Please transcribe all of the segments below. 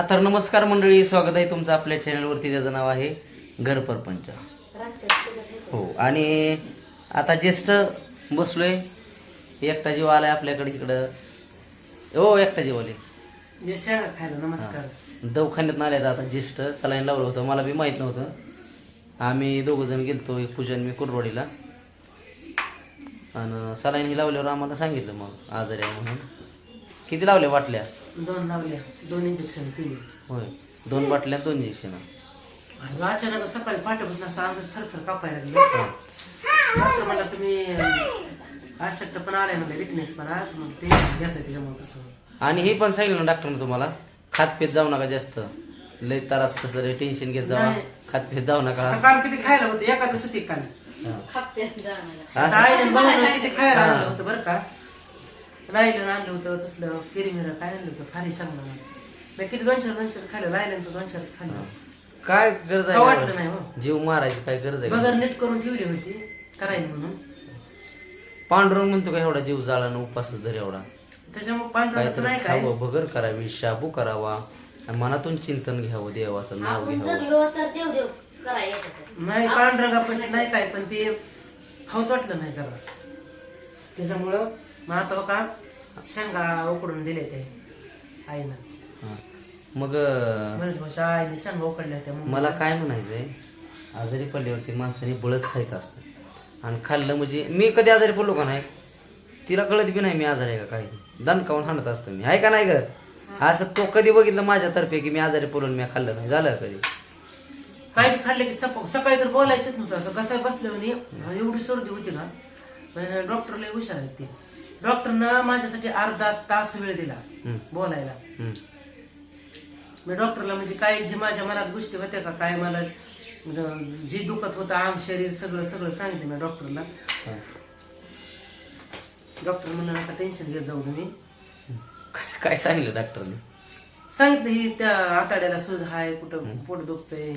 हा तर नमस्कार मंडळी स्वागत आहे तुमचं आपल्या चॅनलवरती त्याचं नाव आहे घर परपंच हो आणि आता ज्येष्ठ बसलोय. एकटा जीव आलाय आपल्याकडे इकडं हो एकटा जीव आले खायला नमस्कार. दवाखान्यात आल्यात आता ज्येष्ठ. सलाईन लावलं होतं. मला बी माहीत नव्हतं. आम्ही दोघं जण गेलतो एक पूजन मी कुरवाडीला. आणि सलाईन ही लावल्यावर आम्हाला सांगितलं मग आजारी आहे म्हणून. किती लावल्या बाटल्या दोन लावल्या दोन इंजेक्शन केली. होय. दोन बाटल्या दोन इंजेक्शन आणि अचानक सकाळी पाठवपासून असं अंग थरथर कापायला लागलं. डॉक्टर मला तुम्ही अशक्त पण आलाय म्हणजे विकनेस पण आला. मग ते घेतं त्याच्यामुळे तसं. आणि हे पण सांगितलं ना डॉक्टरने तुम्हाला खात पेत जाऊ नका जास्त. लय त्रास कसं लय टेन्शन घेत जावा. नाही. खात पेत जाऊ नका. आता काल किती खायला होतं? एखादं होती काल. आता असं- आईने किती खायला आणलं होतं बरं का? राहिलं आणलं होतं तसलं किरीमिरा काय आणलं होतं? खारी सांगणार मी किती दोन चार दोन चार खाल्लं राहिलं तर दोन चारच खाल्लं काय गरज खाऊ वाटलं आहे नाही हो? जीव मारायची काय गरज आहे? बगर नीट करून ठेवली होती करायला म्हणून. पांडुरंग म्हणतो का एवढा जीव जाळा उपवासच धर एवढा? त्याच्यामुळे पांढरं नाही काहीतरी काय? खावं भगर करावी शाबू करावा आणि मनातून चिंतन घ्यावं देवाचं नाव आपण घ्यावं. जगलो तर देव देव करा याच्यात नाही पांढरंगापाशी नाही काय पण ते खाऊच वाटलं नाही जरा. त्याच्यामुळं मग आता का शेंगा उकडून दिले ते आईनं. हा. मग अं, म्हणत भाषा आईने शेंगा उकडल्या त्या मग मला काय म्हणायचंय आजारी पडल्यावरती माणसाने बळच खायचं असतं. आणि खाल्लं म्हणजे मी कधी आजारी पडलो का नाही? तिला कळत बी नाही मी आजारी आहे का काय. दणकावून हाणत असतो मी. आहे का नाही ग? असं तो कधी बघितलं माझ्यातर्फे की मी आजारी पडून मी खाल्लं नाही? झालं का कधी? काय बी खाल्ले की सप- सकाळी तर बोलायचंच नव्हतं. असं कसं बसलं म्हणे एवढी सर्दी होती का पण डॉक्टरला हुशार आहेत ते. डॉक्टरनं माझ्यासाठी अर्धा तास वेळ दिला. बोलायला. मी डॉक्टरला म्हणजे काय जे माझ्या मनात गोष्टी होत्या का काय मला अं, जे दुखत होतं अंग शरीर सगळं सगळं सांगितलं मी डॉक्टरला. डॉक्टर म्हणलं नका टेन्शन घेत जाऊ तुम्ही. काय- काय सांगितलं डॉक्टरने? सांगितलं ही त्या आताड्याला सूज हाय कुठं पोट दुखतंय.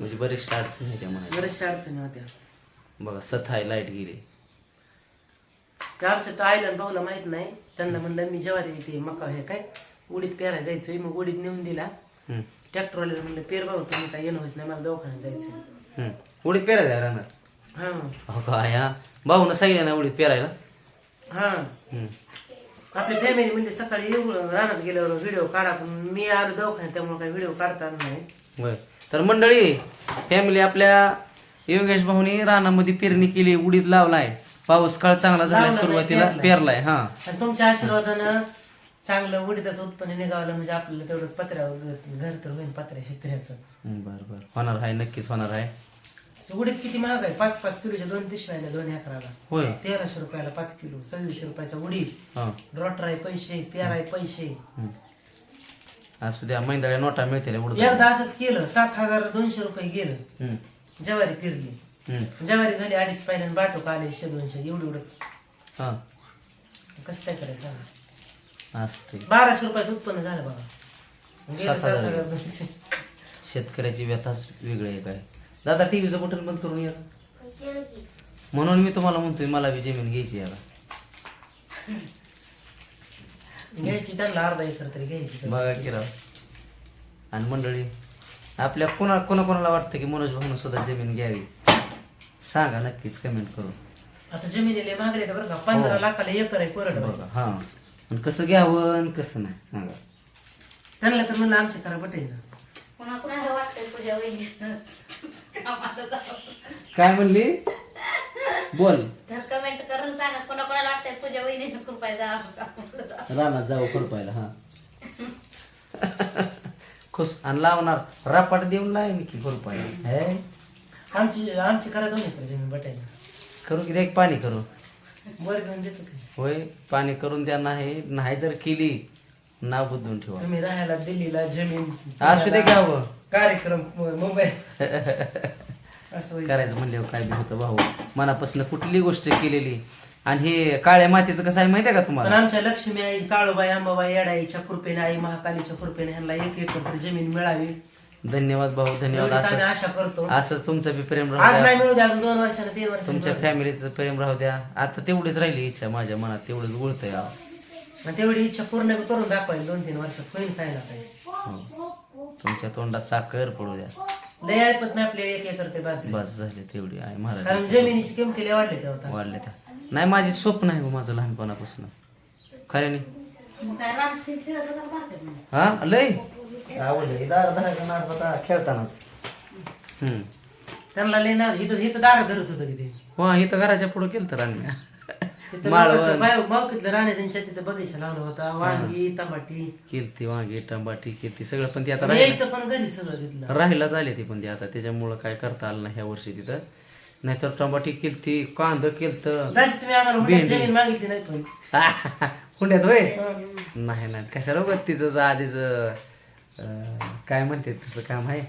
म्हणजे बरेचशा अडचणी बऱ्याचशा अडचणी होत्या. बघा सथ आहे लाइट गेली. ते आमच्या तर आईला भाऊला माहीत नाही. त्यांना म्हणलं मी ज्वारी ते मका हे काय उडीत पेरायला जायचंय. मग उडीत नेऊन दिला. ट्रॅक्टरवाल्याला म्हणलं पेर भाऊ तुम्ही काय येणं व्हायचं नाही मला दवाखान्यात जायचं हम्म. उडीत पेरायला राहणार हा. हो काय हा भाऊन सांगितलं ना उडीत पेरायला? हा. हम्म. आपली फॅमिली म्हणजे सकाळी येऊ रानात गेल्यावर व्हिडिओ काढा पण मी आलो दवाखान्यात त्यामुळे काही व्हिडिओ काढता आला नाही. बर. तर मंडळी फॅमिली आपल्या योगेश भाऊनी रानामध्ये पेरणी केली उडीद लावलाय. पाऊस काळ चांगला लावला नाही, सुरुवातीला पेरलाय. पेरलाय हा. आणि तुमच्या आशीर्वादानं चांगलं उडीदाचं उत्पन्न निघावलं म्हणजे आपल्याला तेवढंच पत्र्यावर घर- घर तर होईल पत्र्या शेत्र्याचं बर बर. होणार आहे नक्कीच होणार आहे. उडीद किती महाग आहे? पाच पाच किलोच्या दोन पिशव्या आल्या दोन एकराला. होय. तेराशे रुपयाला पाच किलो सव्वीसशे रुपयाचा उडीद. हा. रोटर आहे पैसे पेर आहे पैसे. हम्म. असू द्या मैंदळ्या नोटा मिळतील उडद. एकदा असंच केलं सात हजार दोनशे रुपये गेलं. हम्म. ज्वारी फिरली. ज्वारी झाली अडीच पाहिजे बाटोक आले एकशे दोनशे एवढं एवढंच हा. कसं काय करायचं सांगा? असते बाराशे रुपयाचं उत्पन्न झालं बघा. गेलं सात सात हजार. हजार दोनशे. शेतकऱ्याची व्यथाच वेगळी आहे काय? दादा टीव्हीचं बटन बंद करून या. म्हणून मी तुम्हाला म्हणतोय मला बी जमीन घ्यायची आता. घ्यायची त्यांना अर्धा एकर तरी घ्यायची. बघा की राव. आणि मंडळी आपल्या कोणा कोणा कोणाला वाटतं की मनोज भाऊन सुद्धा जमीन घ्यावी? सांगा नक्कीच कमेंट करून. आता जमिनीला मागले तर बरं का पंधरा लाखाला एकर आहे कोरड बघा हा. आणि कसं घ्यावं आणि कसं नाही सांगा. त्यांना तर म्हणलं आमच्या करा पटेल ना. कोणा कोणाला वाटतंय पूजा वहिनी आम्हाला जाऊ. काय म्हणली? बोल. तर कमेंट करून सांगा कोणा कोणाला वाटतंय पूजा वहिनी कृपया जा आम्हाला. रानात जावं खुरपायला हा. खुश आणि लावणार रापाट देऊन लाव मी की खुरपायला हे? आमची आमची करा बटायला की एक पाणी करू. वर घेऊन देतो की. होय पाणी करून द्या नाही नाही जर केली नाव बुद्धून ठेवा. तुम्ही राहायला दिल्लीला जमीन असू दे घ्यावं कार्यक्रम मु- मुंबई असं होईल. करायचं म्हणल्यावर काय बी होतं भाऊ. मनापासून कुठली गोष्ट केलेली? आणि हे काळ्या मातीचं कसं आहे माहितीये का पण तुम्हाला आमच्या लक्ष्मी आई काळूबाई अंबाबाई येडाईच्या कृपेने आई महाकालीच्या कृपेने ह्यांना एक एकर जमीन मिळावी. धन्यवाद भाऊ धन्यवाद. एवढीच आम्ही असं आशा करतो. असंच तुमचं बी प्रेम आज राहू नाही द्या मिळू द्या अजून दोन वर्षाने तीन तुमच्या फॅमिलीचं प्रेम राहू द्या. आता तेवढीच राहिली इच्छा माझ्या मनात तेवढंच उळतंय आणि तेवढी इच्छा पूर्ण बी करून दाखवायला दोन तीन वर्षात होईल काय ना काही हो. तुमच्या तोंडात साखर पडू द्या. लय ऐकत नाही आपले एक एकर ते बाजू बस झाली तेवढी आहे कारण महाराज जमिनीची किमती लय वाढले तेव्हा वाढले त्या. नाही माझी स्वप्न आहे हो माझं लहानपणापासून. खरे नाही. मग काय राष्ट्रीय खेळत होता का भारतात मग? हा? लय. आवडलं. दार धरायचं नाद होता खेळतानाच. हम्म. त्यांना दारा धरत होतं हो इथं घराच्या पुढे केलं तर रान्या तिथं माळवण. लोकांचं बाय- मावकीतलं राणे त्यांच्या तिथं बगीचा लावला होता. वांगी टमाटी केलती वांगी टमाटी केलती सगळं पण ती आता राहिलं यायचं पण घरी सगळं तिथलं. राहिला झाले ती पण ती आता. त्याच्यामुळं काय करता आलं नाही ह्या वर्षी तिथं. नाहीतर टमाटी केलती कांद केलत. दाशी तुम्ही आम्हाला हुंड्यात जमीन मागितली नाही पण. हुंड्यात होय? नाही नाही. कशाला उगत तिचं आधीच काय म्हणते तिचं काम आहे?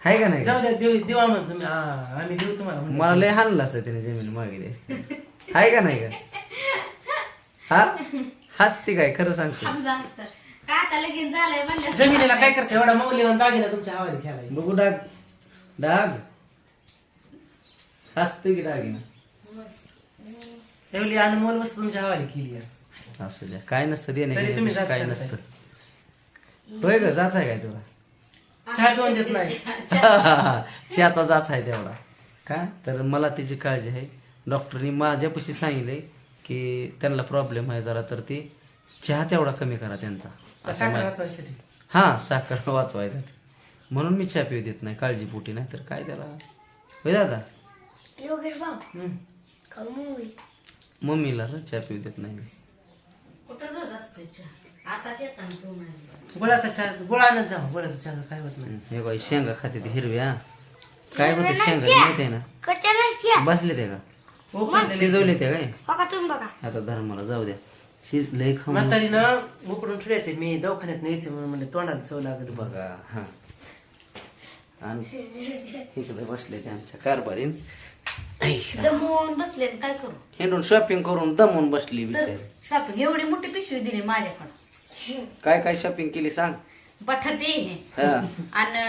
आहे का नाही? जाऊ द्या देऊ देऊ आम्हाला तुम्ही हा, आम्ही देऊ तुम्हाला. मला लय हाणलं असं तिने जमीन मागितली आहे का नाही का? हा? हसती काय? खरं सांगते. समजा असतं. काय आता लगीन झालंय म्हणलं. जमिनीला काय करते? एवढा मौल्यवान दागिना तुमच्या हवाली खेळायला बघू डाग. डाग. हसते की डागिना एवढी अनमोल वस्तू तुमच्या हवाली केली आहे. असू द्या. काय नसतं तरी तुम्ही काय करताय. नसतं. होय ग जाच आहे काय तुला? चहा पिऊन देत नाही. जाच आहे तेवढा. का? तर मला त्याची काळजी आहे. डॉक्टरनी माझ्यापाशी सांगितलंय की त्यांना प्रॉब्लेम आहे जरा तर ती चहा तेवढा कमी करा त्यांचा. असं वाचवायसाठी. हा साखर वाचवायचं म्हणून मी चहा पिऊ देत नाही काळजीपोटी नाही तर काय त्याला? होय दादा? हम्म. मम्मीला ना चहा पिऊ देत नाही मी. कुठं रोज चहा? येत तू. गुळाचा चहा आणत जा गुळाचा चहा काय होत नाही. हे बाई शेंगा खाते ते हिरव्या. काय होतं शेंगा? माहिती आहे ना? बसले ते का उकडलेले. शिजवले ते काय? आता धर्माला जाऊ द्या. शिज लय खाऊ म्हातारी ना उकडून ठेवते मी दवाखान्यात न्यायचं म्हणून म्हणले तोंडाला चव लागत बघ. बघा हा. आणि इकडे बसले ते आमच्या कारभारीन. दमवून बसले आणि काय करू? हिंडून शॉपिंग करून दमून बसली तर बिचारी. शॉपिंग एवढी मोठी पिशवी दिली माझ्याकडं. काय काय शॉपिंग केली सांग. बटाटे. हा. आणि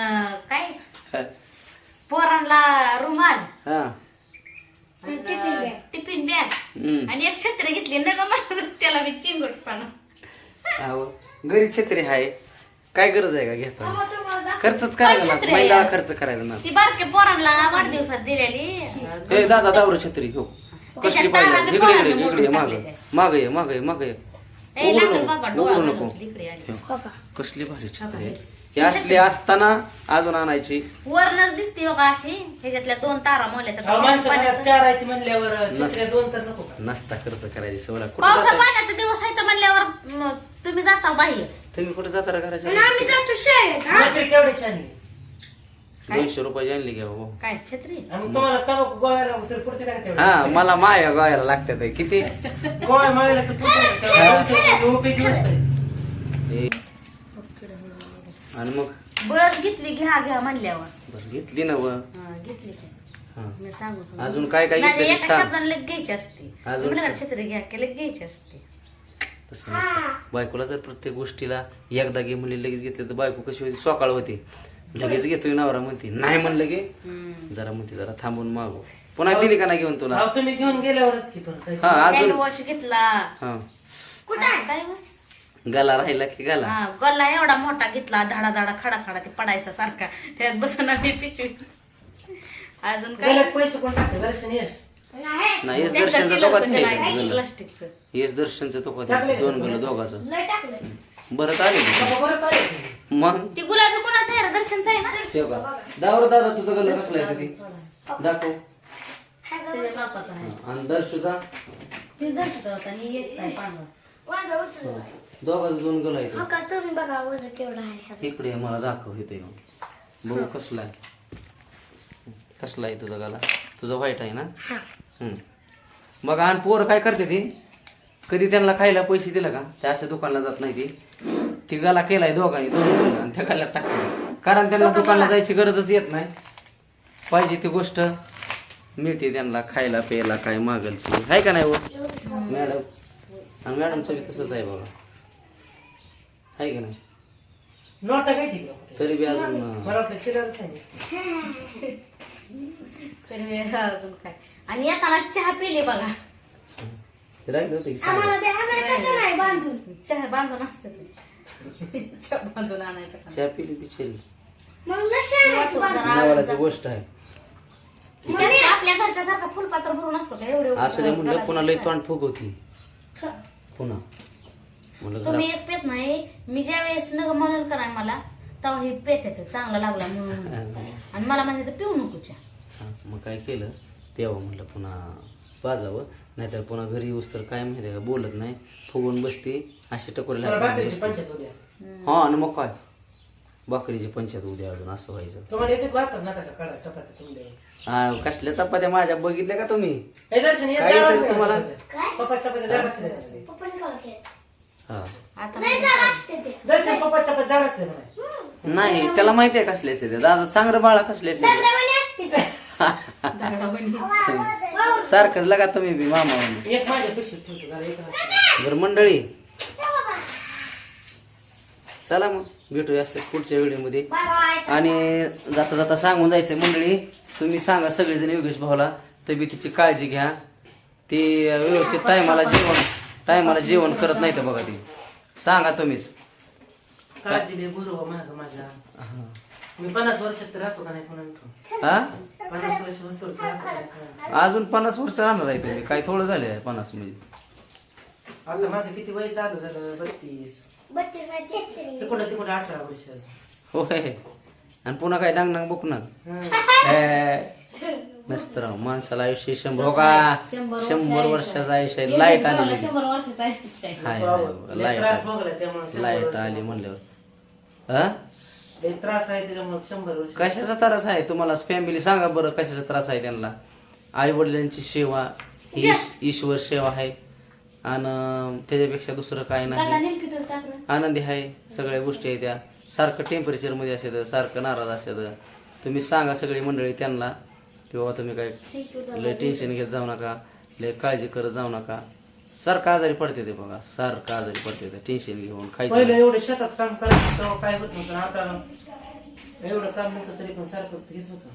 काय? हा, पोरांना रुमाल. हा. Tiffin bag. हम्म. आणि एक छत्री घेतली. न ग मला त्याला मी चिंगटपणा. अहो, घरी छत्री आहे काय गरज आहे का घेता? खर्चच करायला काय लागतो छत्री महिला आहे? खर्च करायला ना ती बारके पोरांना वाढदिवसात दिलेली. अं, दादा दावर छत्री हो. कसली त्याच्यात तारा पाहिजे बी इकडे पोरांनी इकडे इकडे मोडून माग. माग ये माग ये माग. ये ए, उघडू नको उघडू नको. हो. कसली भारी आहे. ही असली असताना अजून आणायची. वरनच दिसते बघा अशी. ह्याच्यातल्या दोन तारा मोल्या तर अहो, माणसं घरात चार आहे ती म्हणल्यावर छत्र्या दोन तर नको का? नसता खर्च करायची सवय कुठं पावसा जाताय? पाण्याचा दिवस आहे तर म्हणल्यावर म, तुम्ही जाता बाहेर. तुम्ही कुठे जाता रे घराच्या छत्री केवढी छान दोनशे रुपये आणली घ्या हो काय छत्री आणि तुम्हाला तंबाखू गोव्याला तर पुरते का तेवढे? हा मला माया गायला लागतात हे. किती गोव्या मावेला तर पुरते का तेवढे? उपयोगी वस्तू आहे. हे. आणि मग बळच घेतली घ्या घ्या म्हणल्यावर बस घेतली ना व हा, घेतली की. हा. मी सांगू सांगू. अजून काय काय नाही, घेतलं ते एका सांग. शब्दाने लगेच घ्यायची असते अजून तुम्ही काय? ना छत्री घ्या की लगेच घ्यायची असते तसं नसतं बायकोला जर प्रत्येक गोष्टीला एकदा घे म्हणली लगेच घेतलं तर बायको कशी होती सकाळ होती लगेच घेतोय नवरा म्हणते. नाही म्हणलं गे जरा म्हणते जरा थांबून मागो पुन्हा दिली का नाही घेऊन तुला? अहो, तुम्ही घेऊन गेल्यावरच की परत. हा अजून. वॉश घेतला. हा. कुठं काय? गाला राहिला की गाला. हा, गल्ला एवढा मोठा घेतला धाडा धाडा खडा खडा ते पडायचा सारखा. त्यात बसणार ती पिशवी. अजून काय? गेल्यात पैसे कोण टाकते? दर्शन यश नाही. येस त्यांचं दर्शनचं चिलरचं दोघात नाही नाही, प्लास्टिकचं. येस दर्शनचं तो का? दोन गल्ला दोघाचं. बरं काय मग? ती गुलाबी कोणाचं आहे? दर्शनचं आहे ना? ठेव का दावर दादा तुझं गल्ला कसला आहे कधी? दाखव. त्याच्या बापाचं आहे आणि दर्शुचा? ते होता आणि येत आहे पांढरा. दोघाचं दोन गल्ला आहे का? तुम्ही बघा वजन केवढं आहे इकडे मला दाखव इथे बघू कसला आहे. कसला आहे तुझा गाला तुझा व्हाईट आहे ना? हम्म. बघा आणि पोरं काय करते ती? कधी त्यांना खायला पैसे दिले का? त्या अशा दुकानला जात नाही ती. ती गाला केलाय दोघांनी दोन जणांनी आणि त्या गाला टाकते कारण त्यांना दुकानला जायची गरजच येत नाही. पाहिजे ती गोष्ट. मिळते त्यांना खायला प्यायला काय मागल ती. आहे का नाही हो? मॅडम. आणि मॅडमचं बी तसंच आहे बघा. आहे का नाही? नोटा माहिती का तरी बी अजून अं, मला वाटलं चिल्लरच आहे तर मी अजून काय. आणि येताना चहा पिली बघा. राहिलं होतं की आम्हाला सांगायचं. बी आणायचं का नाही बांधून. चहा बांधून असते ते. चहा बांधून आणायचं का? चहा पिली बिचारी मग लक्ष आणायचं बांधून. नावालाची गोष्ट आहे. आपल्या घरच्या सारखा फुलपात्र भरून असतो का? एवढे एवढे असं नाही म्हणलं. पुन्हा लई तोंड फुगवती. पुन्हा. म्हणलं तुम्ही एक पेत नाही. मी ज्या वेळेस नग म्हणून कराय मला तेव्हा हे पेत येतं चांगला लागला म्हणून. आणि मला म्हणजे पिऊ नको चहा. हा, मग काय केलं? तेव्हा म्हणलं पुन्हा पाजावं नाहीतर पुन्हा घरी येऊस तर काय माहिती का? बोलत नाही. फुगून बसते. अशी टकोरी मला लागते भाकरीची पंचायत उद्या हा आणि मग काय? बाकरीची पंचायत उद्या अजून असं व्हायचं. हा कसल्या चपात्या माझ्या? बघितल्या का तुम्ही? नाही तुम्हाला? हा? त्याला माहिती आहे कसले असते ते. दादा चांगलं बाळा कसले असते सारखंच लगा तुम्ही बी मामा एक माझ्या पिशवीत ठेवतो घरा एक राहतो. बरं मंडळी. चला मग भेटूया असं पुढच्या व्हिडिओमध्ये. बाय आणि जाता जाता सांगून जायचं मंडळी तुम्ही सांगा सगळेजण योगेश भाऊला तब्येतीची काळजी घ्या. ते व्यवस्थित टायमाला जेवण टायमाला जेवण करत नाही तर बघा ते. सांगा तुम्हीच. काळजी घे गुरु महाग माझ्या. हा. मी पन्नास वर्षात तर राहतो का नाही कोणा हा? पन्नास वर्ष वस्तू राहतो का नाही? अजून पन्नास वर्ष राहणार आहे तुम्ही काही थोडं झाले आहे पन्नास म्हणजे. आता माझं किती वय चालू झालं? बत्तीस. तिकडं तिकडं अठरा वर्ष होय. आणि पुन्हा काय डांग डांग बुकणार? हं. नसतं राव माणसाला आयुष्य शंभर हो का? शंभर वर्षाचं आयुष्य लाइट भावाला आली शंभर वर्षाचा आयुष्य आहे. हाय लय लाइट भोगला त्यामुळे लाइट. आली म्हणल्यावर. हा? लय त्रास आहे त्याच्यामुळे शंभर वर्ष. कशाचा त्रास आहे? तुम्हाला फॅमिली सांगा बरं कशाचा त्रास आहे त्यांना. आई वडिलांची सेवा ही ईश्वर सेवा आहे. आणि त्याच्यापेक्षा दुसरं काय नाही. आनंदी आहे. सगळ्या गोष्टी आहेत त्या. सारखं टेम्परेचरमध्ये असतात सारखं नाराज असतात. तुम्ही सांगा सगळी मंडळी त्यांना किंवा तुम्ही काय लय टेन्शन घेत जाऊ नका लय काळजी करत जाऊ नका. सारखं आजारी पडते ते बघा सारखं आजारी पडते ते टेन्शन घेऊन पहिलं खायचं एवढं शेतात काम करायचं तेव्हा काय होत नव्हतं आता एवढं काम नव्हतं तरी पण सारखं हेच होतं.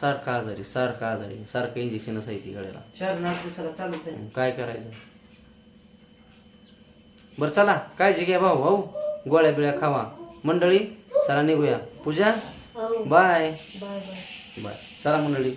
सारखं आजारी सारखं आजारी सारखं इंजेक्शन असायची गळ्याला. चार नाग दिवसाला चालूच आहे. काय करायचं? बरं चला काळजी घ्या भाऊ भाऊ. गोळ्या बिळ्या खावा. मंडळी चला निघूया. पूजा? बाय. बाय. चला मंडळी.